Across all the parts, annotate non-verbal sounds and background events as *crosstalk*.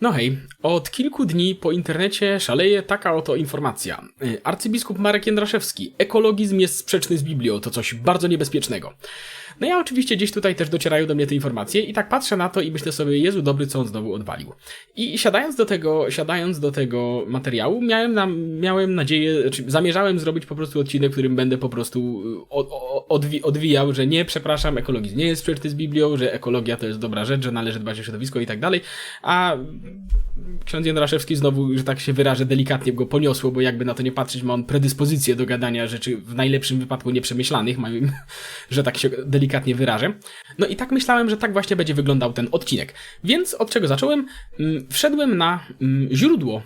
No hej, od kilku dni po internecie szaleje taka oto informacja. Y, Arcybiskup Marek Jędraszewski. Ekologizm jest sprzeczny z Biblią, to coś bardzo niebezpiecznego. No ja oczywiście gdzieś tutaj też docierają do mnie te informacje i tak patrzę na to i myślę sobie, Jezu dobry, co on znowu odwalił. I siadając do tego, siadając do tego materiału, miałem, na, miałem nadzieję, znaczy zamierzałem zrobić po prostu odcinek, w którym będę po prostu y, od, odwi, odwijał, że nie, przepraszam, ekologizm nie jest sprzeczny z Biblią, że ekologia to jest dobra rzecz, że należy dbać o środowisko i tak dalej, a ksiądz Jędraszewski znowu, że tak się wyrażę, delikatnie go poniosło, bo jakby na to nie patrzeć, ma on predyspozycję do gadania rzeczy w najlepszym wypadku nieprzemyślanych, *laughs* że tak się delikatnie wyrażę. No i tak myślałem, że tak właśnie będzie wyglądał ten odcinek. Więc od czego zacząłem? Mm, wszedłem na mm, źródło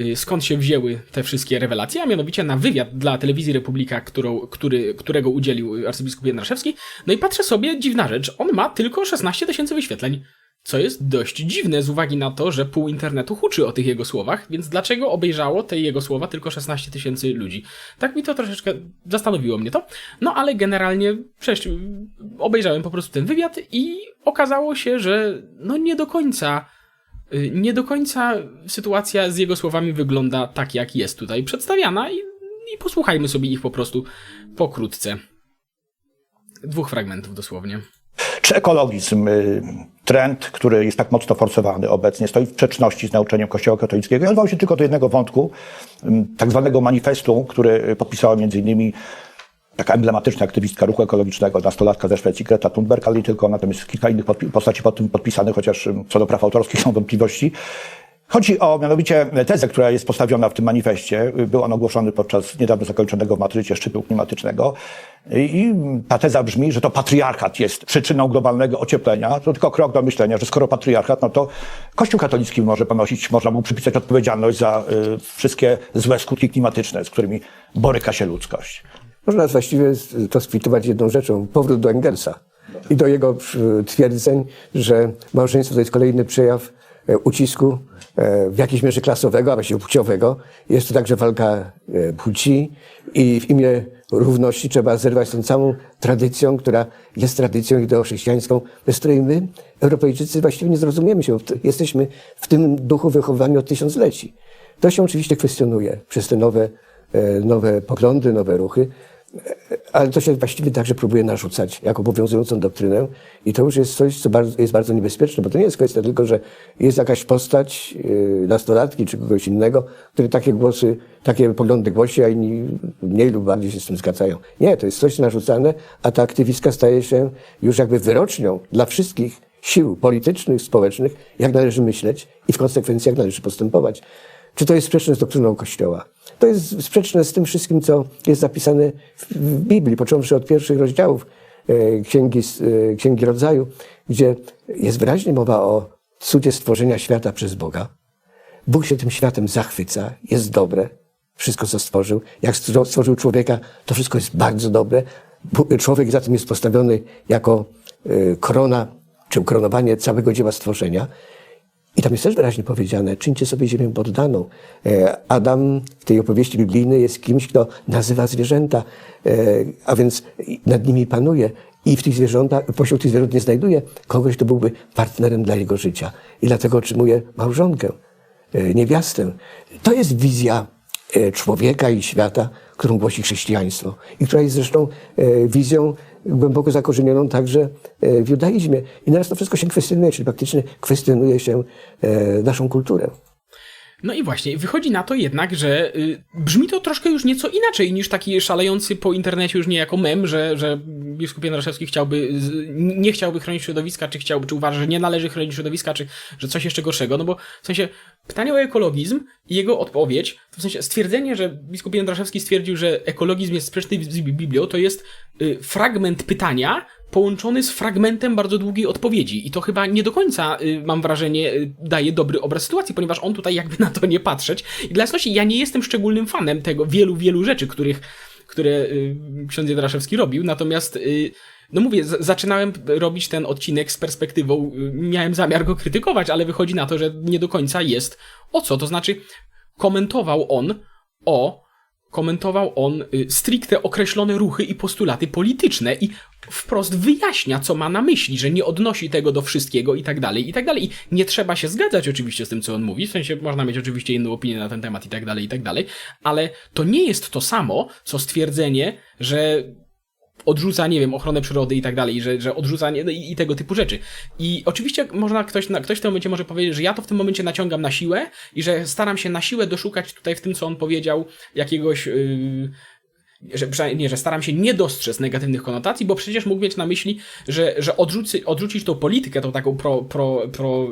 y, skąd się wzięły te wszystkie rewelacje, a mianowicie na wywiad dla telewizji Republika, którą, który, którego udzielił arcybiskup Jędraszewski. No i patrzę sobie, dziwna rzecz, on ma tylko 16 tysięcy wyświetleń. Co jest dość dziwne z uwagi na to, że pół internetu huczy o tych jego słowach, więc dlaczego obejrzało te jego słowa tylko 16 tysięcy ludzi? Tak mi to troszeczkę zastanowiło mnie to. No ale generalnie przecież obejrzałem po prostu ten wywiad i okazało się, że no nie do końca y, nie do końca sytuacja z jego słowami wygląda tak, jak jest tutaj przedstawiana i, i posłuchajmy sobie ich po prostu pokrótce. Dwóch fragmentów dosłownie. Czy ekologizm, y, trend, który jest tak mocno forsowany obecnie, stoi w sprzeczności z nauczeniem Kościoła katolickiego? Ja odwołam się tylko do jednego wątku, tak zwanego manifestu, który podpisała między innymi taka emblematyczna aktywistka ruchu ekologicznego, nastolatka ze Szwecji, Greta Thunberg, ale nie tylko, natomiast kilka innych postaci pod tym podpisanych, chociaż co do praw autorskich są wątpliwości. Chodzi o mianowicie tezę, która jest postawiona w tym manifestie. Był on ogłoszony podczas niedawno zakończonego w Madrycie szczytu klimatycznego. I ta teza brzmi, że to patriarchat jest przyczyną globalnego ocieplenia. To tylko krok do myślenia, że skoro patriarchat, no to Kościół katolicki może ponosić, można mu przypisać odpowiedzialność za y, wszystkie złe skutki klimatyczne, z którymi boryka się ludzkość. Można właściwie to skwitować jedną rzeczą. Powrót do Engelsa i do jego twierdzeń, że małżeństwo to jest kolejny przejaw e, ucisku w jakiejś mierze klasowego, a właściwie płciowego. Jest to także walka e, płci i w imię równości trzeba zerwać tą całą tradycją, która jest tradycją ideochrześcijańską, bez której my, Europejczycy, właściwie nie zrozumiemy się. Jesteśmy w tym duchu wychowywani od tysiącleci. To się oczywiście kwestionuje przez te nowe, e, nowe poglądy, nowe ruchy, ale to się właściwie także próbuje narzucać jako obowiązującą doktrynę i to już jest coś, co bardzo, jest bardzo niebezpieczne, bo to nie jest kwestia tylko, że jest jakaś postać yy, nastolatki czy kogoś innego, który takie głosy, takie poglądy głosi, a inni mniej lub bardziej się z tym zgadzają. Nie, to jest coś narzucane, a ta aktywistka staje się już jakby wyrocznią dla wszystkich sił politycznych, społecznych, jak należy myśleć i w konsekwencji jak należy postępować. Czy to jest sprzeczne z doktryną Kościoła? To jest sprzeczne z tym wszystkim, co jest zapisane w Biblii, począwszy od pierwszych rozdziałów e, Księgi, e, Księgi Rodzaju, gdzie jest wyraźnie mowa o cudzie stworzenia świata przez Boga. Bóg się tym światem zachwyca, jest dobre, wszystko co stworzył. Jak stworzył człowieka, to wszystko jest bardzo dobre. Człowiek za tym jest postawiony jako e, korona, czy ukoronowanie całego dzieła stworzenia. I tam jest też wyraźnie powiedziane, czyńcie sobie ziemię poddaną. E, Adam w tej opowieści biblijnej jest kimś, kto nazywa zwierzęta, e, a więc nad nimi panuje. I w tych zwierzętach, pośród tych zwierząt nie znajduje kogoś, kto byłby partnerem dla jego życia. I dlatego otrzymuje małżonkę, e, niewiastę. To jest wizja człowieka i świata, którą głosi chrześcijaństwo i która jest zresztą wizją głęboko zakorzenioną także e, w judaizmie. I teraz to wszystko się kwestionuje, czyli praktycznie kwestionuje się e, naszą kulturę. No i właśnie, wychodzi na to jednak, że y, brzmi to troszkę już nieco inaczej niż taki szalejący po internecie już niejako mem, że, że biskup Jędraszewski chciałby, nie chciałby chronić środowiska, czy chciałby, czy uważa, że nie należy chronić środowiska, czy że coś jeszcze gorszego, no bo w sensie pytanie o ekologizm i jego odpowiedź, to w sensie stwierdzenie, że biskup Jędraszewski stwierdził, że ekologizm jest sprzeczny z Biblią, to jest y, fragment pytania, połączony z fragmentem bardzo długiej odpowiedzi. I to chyba nie do końca, y, mam wrażenie, y, daje dobry obraz sytuacji, ponieważ on tutaj jakby na to nie patrzeć. I dla jasności, ja nie jestem szczególnym fanem tego wielu, wielu rzeczy, których, które y, ksiądz Jedraszewski robił, natomiast no mówię, zaczynałem robić ten odcinek z perspektywą, miałem zamiar go krytykować, ale wychodzi na to, że nie do końca jest o co. To znaczy, komentował on o komentował on y, stricte określone ruchy i postulaty polityczne i wprost wyjaśnia, co ma na myśli, że nie odnosi tego do wszystkiego i tak dalej, i tak dalej. I nie trzeba się zgadzać oczywiście z tym, co on mówi, w sensie można mieć oczywiście inną opinię na ten temat i tak dalej, i tak dalej, ale to nie jest to samo, co stwierdzenie, że odrzuca, nie wiem, ochronę przyrody i tak dalej, że, że odrzucanie no i, i tego typu rzeczy. I oczywiście można ktoś, na, ktoś w tym momencie może powiedzieć, że ja to w tym momencie naciągam na siłę i że staram się na siłę doszukać tutaj w tym, co on powiedział, jakiegoś. Yy, że, nie, że staram się nie dostrzec negatywnych konotacji, bo przecież mógł mieć na myśli, że, że odrzuci, odrzucić tą politykę, tą taką pro, pro, pro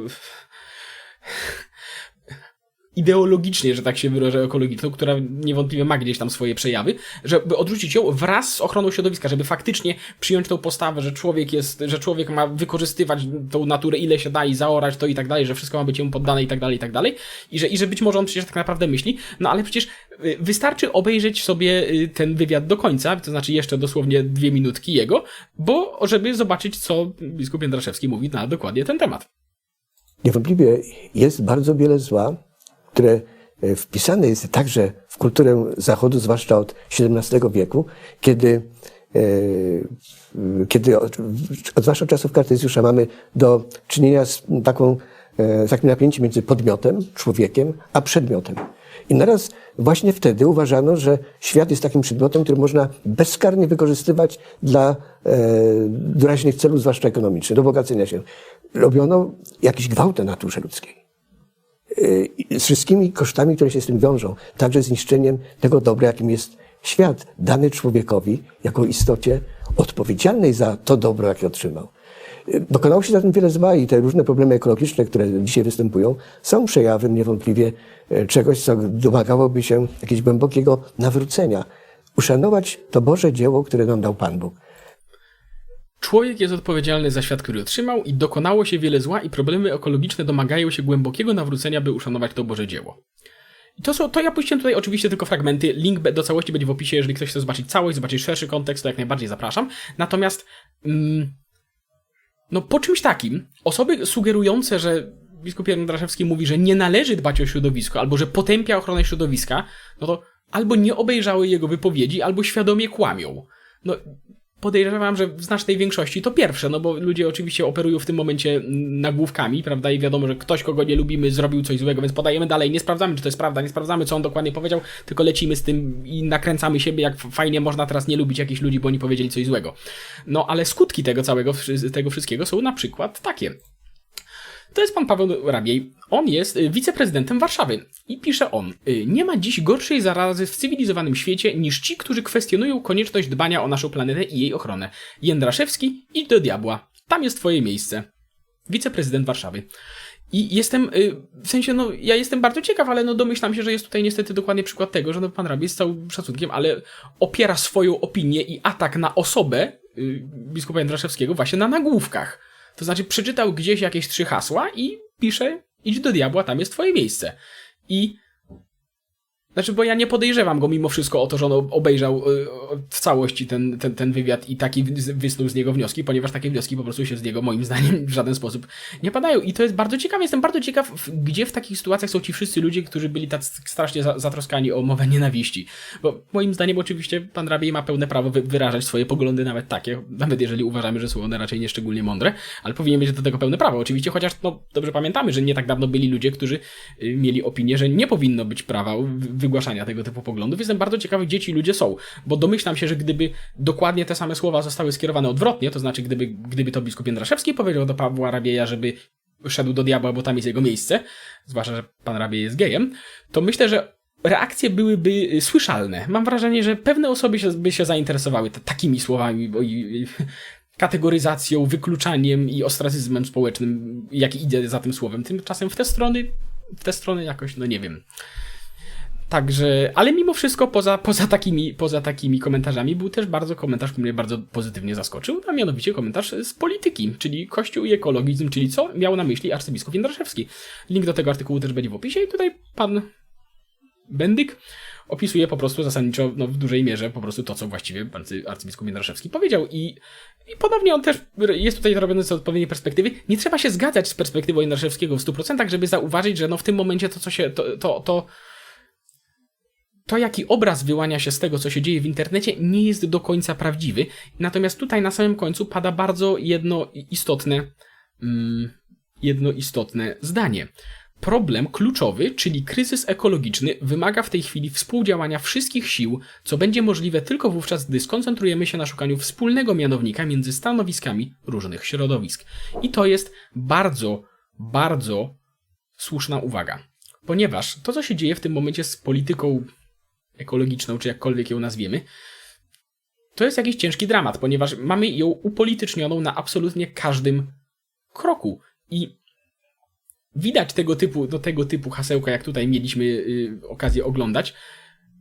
ideologicznie, że tak się wyrażę, ekologiczną, która niewątpliwie ma gdzieś tam swoje przejawy, żeby odrzucić ją wraz z ochroną środowiska, żeby faktycznie przyjąć tą postawę, że człowiek jest, że człowiek ma wykorzystywać tą naturę ile się da i zaorać to i tak dalej, że wszystko ma być jemu poddane i tak dalej, i tak dalej. I że, i że być może on przecież tak naprawdę myśli, no ale przecież y, wystarczy obejrzeć sobie y, ten wywiad do końca, to znaczy jeszcze dosłownie dwie minutki jego, bo żeby zobaczyć, co biskup Jędraszewski mówi na dokładnie ten temat. Niewątpliwie jest bardzo wiele zła, które e, wpisane jest także w kulturę Zachodu, zwłaszcza od XVII wieku, kiedy, e, kiedy zwłaszcza od czasów Kartezjusza mamy do czynienia z taką, e, z takim napięciem między podmiotem, człowiekiem, a przedmiotem. I naraz właśnie wtedy uważano, że świat jest takim przedmiotem, który można bezkarnie wykorzystywać dla doraźnych celów, zwłaszcza ekonomicznych, do bogacenia się. Robiono jakiś gwałt na naturze ludzkiej z wszystkimi kosztami, które się z tym wiążą, także zniszczeniem tego dobra, jakim jest świat, dany człowiekowi jako istocie odpowiedzialnej za to dobro, jakie otrzymał. Dokonało się zatem wiele zła i te różne problemy ekologiczne, które dzisiaj występują, są przejawem niewątpliwie e, czegoś, co domagałoby się jakiegoś głębokiego nawrócenia. Uszanować to Boże dzieło, które nam dał Pan Bóg. Człowiek jest odpowiedzialny za świat, który otrzymał i dokonało się wiele zła i problemy ekologiczne domagają się głębokiego nawrócenia, by uszanować to Boże dzieło. I to, są, to ja puściłem tutaj oczywiście tylko fragmenty. Link do całości będzie w opisie. Jeżeli ktoś chce zobaczyć całość, zobaczyć szerszy kontekst, to jak najbardziej zapraszam. Natomiast, mm, no po czymś takim, osoby sugerujące, że biskup Jan Draszewski mówi, że nie należy dbać o środowisko, albo że potępia ochronę środowiska, no to albo nie obejrzały jego wypowiedzi, albo świadomie kłamią. No, podejrzewam, że w znacznej większości to pierwsze, no bo ludzie oczywiście operują w tym momencie nagłówkami, prawda, i wiadomo, że ktoś, kogo nie lubimy, zrobił coś złego, więc podajemy dalej, nie sprawdzamy, czy to jest prawda, nie sprawdzamy, co on dokładnie powiedział, tylko lecimy z tym i nakręcamy siebie, jak fajnie można teraz nie lubić jakichś ludzi, bo oni powiedzieli coś złego. No, ale skutki tego całego, tego wszystkiego są na przykład takie. To jest pan Paweł Rabiej. On jest y, wiceprezydentem Warszawy. I pisze on: y, Nie ma dziś gorszej zarazy w cywilizowanym świecie niż ci, którzy kwestionują konieczność dbania o naszą planetę i jej ochronę. Jędraszewski, idź do diabła. Tam jest twoje miejsce. Wiceprezydent Warszawy. I jestem, y, w sensie, no, ja jestem bardzo ciekaw, ale no domyślam się, że jest tutaj niestety dokładnie przykład tego, że no, pan Rabiej z całym szacunkiem, ale opiera swoją opinię i atak na osobę biskupa Jędraszewskiego właśnie na nagłówkach. To znaczy, przeczytał gdzieś jakieś trzy hasła i pisze: idź do diabła, tam jest twoje miejsce. I znaczy, bo ja nie podejrzewam go mimo wszystko o to, że on obejrzał y, w całości ten, ten, ten wywiad i taki wysnuł z niego wnioski, ponieważ takie wnioski po prostu się z niego moim zdaniem w żaden sposób nie padają. I to jest bardzo ciekawe. Jestem bardzo ciekaw, gdzie w takich sytuacjach są ci wszyscy ludzie, którzy byli tak strasznie zatroskani o mowę nienawiści. Bo moim zdaniem oczywiście pan Rabiej ma pełne prawo wyrażać swoje poglądy, nawet takie, nawet jeżeli uważamy, że są one raczej nieszczególnie mądre, ale powinien mieć do tego pełne prawo. Oczywiście, chociaż no, dobrze pamiętamy, że nie tak dawno byli ludzie, którzy y, mieli opinię, że nie powinno być prawa wygłaszania tego typu poglądów. Jestem bardzo ciekawy, gdzie ci ludzie są, bo domyślam się, że gdyby dokładnie te same słowa zostały skierowane odwrotnie, to znaczy gdyby, gdyby to biskup Jędraszewski powiedział do Pawła Rabieja, żeby szedł do diabła, bo tam jest jego miejsce, zwłaszcza, że pan Rabiej jest gejem, to myślę, że reakcje byłyby słyszalne. Mam wrażenie, że pewne osoby się, by się zainteresowały takimi słowami, bo i, i, *laughs* kategoryzacją, wykluczaniem i ostracyzmem społecznym, jaki idzie za tym słowem. Tymczasem w te strony, w te strony jakoś, no nie wiem. Także, ale mimo wszystko poza, poza, takimi, poza takimi komentarzami był też bardzo komentarz, który mnie bardzo pozytywnie zaskoczył, a mianowicie komentarz z polityki, czyli Kościół i ekologizm, czyli co miał na myśli arcybiskup Jędraszewski. Link do tego artykułu też będzie w opisie i tutaj pan Bendyk opisuje po prostu zasadniczo no, w dużej mierze po prostu to, co właściwie arcybiskup Jędraszewski powiedział i, i ponownie on też jest tutaj robiony z odpowiedniej perspektywy. Nie trzeba się zgadzać z perspektywą Jędraszewskiego w 100%, żeby zauważyć, że no w tym momencie to, co się, to, to, to to, jaki obraz wyłania się z tego, co się dzieje w internecie, nie jest do końca prawdziwy. Natomiast tutaj na samym końcu pada bardzo jedno istotne, mm, jedno istotne zdanie. Problem kluczowy, czyli kryzys ekologiczny, wymaga w tej chwili współdziałania wszystkich sił, co będzie możliwe tylko wówczas, gdy skoncentrujemy się na szukaniu wspólnego mianownika między stanowiskami różnych środowisk. I to jest bardzo, bardzo słuszna uwaga. Ponieważ to, co się dzieje w tym momencie z polityką ekologiczną, czy jakkolwiek ją nazwiemy, to jest jakiś ciężki dramat, ponieważ mamy ją upolitycznioną na absolutnie każdym kroku. I widać tego typu, do tego typu hasełka, jak tutaj mieliśmy y, okazję oglądać,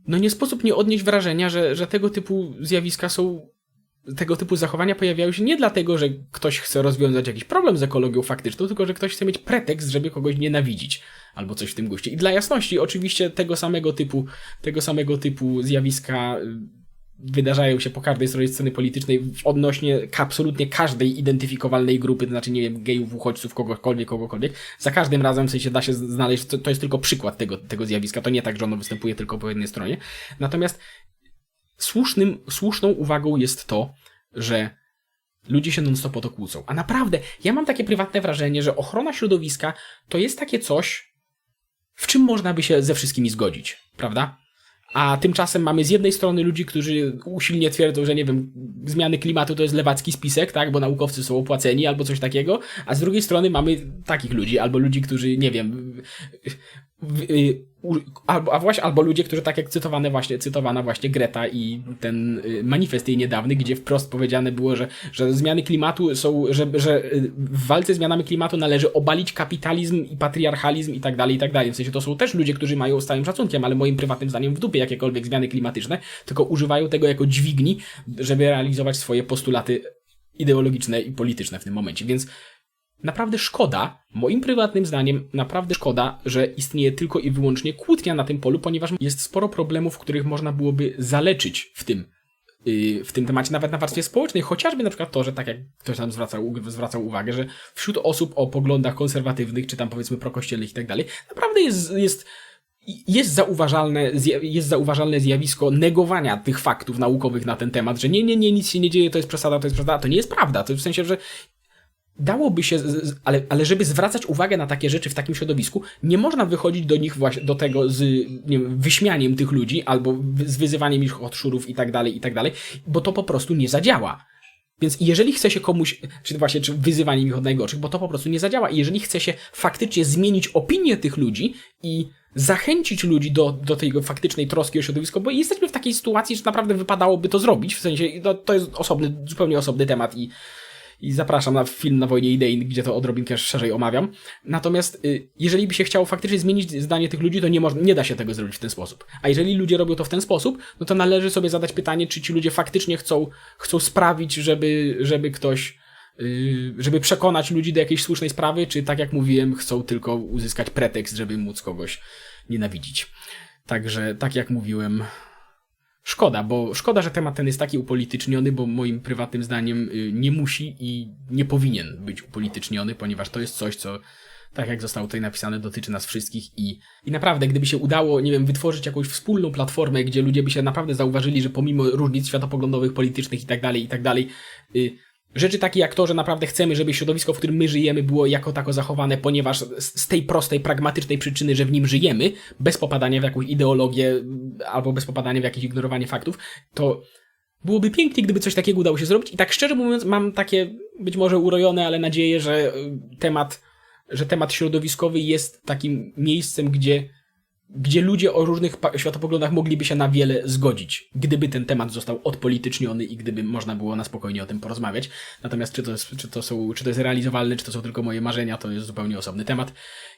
no nie sposób nie odnieść wrażenia, że, że tego typu zjawiska są, tego typu zachowania pojawiają się nie dlatego, że ktoś chce rozwiązać jakiś problem z ekologią faktyczną, tylko że ktoś chce mieć pretekst, żeby kogoś nienawidzić, albo coś w tym guście. I dla jasności, oczywiście tego samego typu, tego samego typu zjawiska y, wydarzają się po każdej stronie sceny politycznej odnośnie absolutnie każdej identyfikowalnej grupy, to znaczy, nie wiem, gejów, uchodźców, kogokolwiek, kogokolwiek. Za każdym razem w sensie da się znaleźć, to, to jest tylko przykład tego, tego zjawiska, to nie tak, że ono występuje tylko po jednej stronie. Natomiast słusznym, słuszną uwagą jest to, że ludzie się non-stop o to kłócą. A naprawdę, ja mam takie prywatne wrażenie, że ochrona środowiska to jest takie coś, w czym można by się ze wszystkimi zgodzić, prawda? A tymczasem mamy z jednej strony ludzi, którzy usilnie twierdzą, że nie wiem, zmiany klimatu to jest lewacki spisek, tak, bo naukowcy są opłaceni albo coś takiego, a z drugiej strony mamy takich ludzi, albo ludzi, którzy, nie wiem, albo, a właśnie, albo ludzie, którzy tak jak cytowane właśnie, cytowana właśnie Greta i ten y, manifest jej niedawny, gdzie wprost powiedziane było, że, że zmiany klimatu są, że, że y, w walce z zmianami klimatu należy obalić kapitalizm i patriarchalizm i tak dalej, i tak dalej. W sensie to są też ludzie, którzy mają z całym szacunkiem, ale moim prywatnym zdaniem w dupie jakiekolwiek zmiany klimatyczne, tylko używają tego jako dźwigni, żeby realizować swoje postulaty ideologiczne i polityczne w tym momencie. Więc Naprawdę szkoda, moim prywatnym zdaniem, naprawdę szkoda, że istnieje tylko i wyłącznie kłótnia na tym polu, ponieważ jest sporo problemów, których można byłoby zaleczyć w tym, yy, w tym temacie, nawet na warstwie społecznej. Chociażby na przykład to, że tak jak ktoś tam zwracał, zwracał uwagę, że wśród osób o poglądach konserwatywnych, czy tam powiedzmy prokościelnych i tak dalej, naprawdę jest, jest jest zauważalne, jest zauważalne zjawisko negowania tych faktów naukowych na ten temat, że nie, nie, nie, nic się nie dzieje, to jest przesada, to jest przesada. To nie jest prawda. To w sensie, że dałoby się, ale, ale żeby zwracać uwagę na takie rzeczy w takim środowisku, nie można wychodzić do nich właśnie, do tego z nie wiem, wyśmianiem tych ludzi albo z wyzywaniem ich od szurów i tak dalej, i tak dalej, bo to po prostu nie zadziała. Więc jeżeli chce się komuś, czy właśnie, czy wyzywanie ich od najgorszych, bo to po prostu nie zadziała. I jeżeli chce się faktycznie zmienić opinię tych ludzi i zachęcić ludzi do, do tej faktycznej troski o środowisko, bo jesteśmy w takiej sytuacji, że naprawdę wypadałoby to zrobić, w sensie, to, to jest osobny, zupełnie osobny temat i, i zapraszam na film na wojnie idei, gdzie to odrobinkę szerzej omawiam. Natomiast y, jeżeli by się chciało faktycznie zmienić zdanie tych ludzi, to nie, można, nie da się tego zrobić w ten sposób. A jeżeli ludzie robią to w ten sposób, no to należy sobie zadać pytanie, czy ci ludzie faktycznie chcą, chcą sprawić, żeby, żeby ktoś, y, żeby przekonać ludzi do jakiejś słusznej sprawy, czy tak jak mówiłem, chcą tylko uzyskać pretekst, żeby móc kogoś nienawidzić. Także, tak jak mówiłem, Szkoda, bo szkoda, że temat ten jest taki upolityczniony, bo moim prywatnym zdaniem y, nie musi i nie powinien być upolityczniony, ponieważ to jest coś, co, tak jak zostało tutaj napisane, dotyczy nas wszystkich i, i naprawdę, gdyby się udało, nie wiem, wytworzyć jakąś wspólną platformę, gdzie ludzie by się naprawdę zauważyli, że pomimo różnic światopoglądowych, politycznych i tak dalej, i tak dalej, y, Rzeczy takie jak to, że naprawdę chcemy, żeby środowisko, w którym my żyjemy, było jako tako zachowane, ponieważ z tej prostej, pragmatycznej przyczyny, że w nim żyjemy, bez popadania w jakąś ideologię mm, albo bez popadania w jakieś ignorowanie faktów, to byłoby pięknie, gdyby coś takiego udało się zrobić. I tak szczerze mówiąc, mam takie być może urojone, ale nadzieję, że y, temat, że temat środowiskowy jest takim miejscem, gdzie gdzie ludzie o różnych światopoglądach mogliby się na wiele zgodzić, gdyby ten temat został odpolityczniony i gdyby można było na spokojnie o tym porozmawiać. Natomiast czy to, jest, czy, to są, czy to jest realizowalne, czy to są tylko moje marzenia, to jest zupełnie osobny temat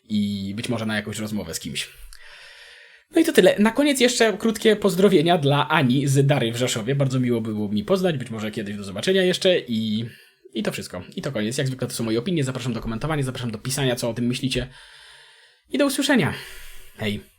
i być może na jakąś rozmowę z kimś. No i to tyle. Na koniec jeszcze krótkie pozdrowienia dla Ani z Dary w Rzeszowie. Bardzo miło było mi poznać, być może kiedyś do zobaczenia jeszcze i, i to wszystko. I to koniec. Jak zwykle to są moje opinie. Zapraszam do komentowania, zapraszam do pisania, co o tym myślicie. I do usłyszenia. Hej.